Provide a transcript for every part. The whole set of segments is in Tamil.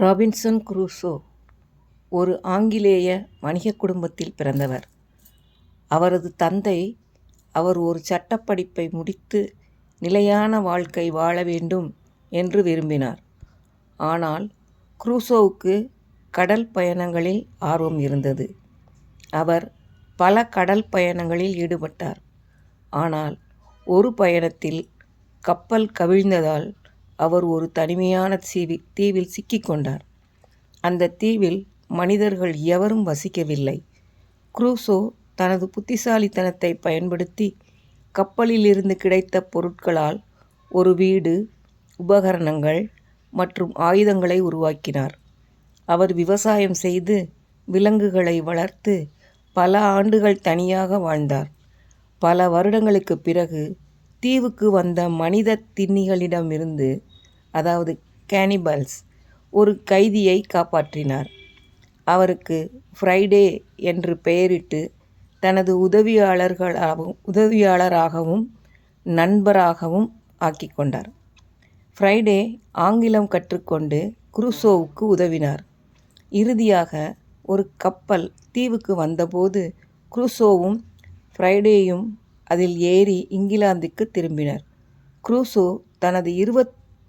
ராபின்சன் குரூசோ ஒரு ஆங்கிலேய வணிகக் குடும்பத்தில் பிறந்தவர். அவரது தந்தை அவர் ஒரு சட்டப்படிப்பை முடித்து நிலையான வாழ்க்கை வாழ வேண்டும் என்று விரும்பினார். ஆனால் குரூசோவுக்கு கடல் பயணங்களில் ஆர்வம் இருந்தது. அவர் பல கடல் பயணங்களில் ஈடுபட்டார். ஆனால் ஒரு பயணத்தில் கப்பல் கவிழ்ந்ததால் அவர் ஒரு தனிமையான தீவி தீவில் சிக்கிக் கொண்டார். தீவில் மனிதர்கள் எவரும் வசிக்கவில்லை. குரூசோ தனது புத்திசாலித்தனத்தை பயன்படுத்தி கப்பலிலிருந்து கிடைத்த பொருட்களால் ஒரு வீடு, உபகரணங்கள் மற்றும் ஆயுதங்களை உருவாக்கினார். அவர் விவசாயம் செய்து விலங்குகளை வளர்த்து பல ஆண்டுகள் தனியாக வாழ்ந்தார். பல வருடங்களுக்குப் பிறகு தீவுக்கு வந்த மனிதத் தின்னிகளிடமிருந்து அதாவது கேனிபல்ஸ் ஒரு கைதியை காப்பாற்றினார். அவருக்கு ஃப்ரைடே என்று பெயரிட்டு தனது உதவியாளர்களாகவும் உதவியாளராகவும் நண்பராகவும் ஆக்கிக் கொண்டார். ஃப்ரைடே ஆங்கிலம் கற்றுக்கொண்டு குருசோவுக்கு உதவினார். இறுதியாக ஒரு கப்பல் தீவுக்கு வந்தபோது குரூசோவும் ஃப்ரைடேயும் அதில் ஏறி இங்கிலாந்துக்கு திரும்பினர். குரூசோ தனது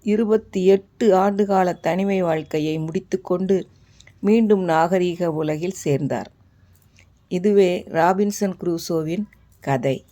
இருபத்தி எட்டு ஆண்டுகால தனிமை வாழ்க்கையை முடித்துக்கொண்டு மீண்டும் நாகரிக உலகில் சேர்ந்தார். இதுவே ராபின்சன் குரூசோவின் கதை.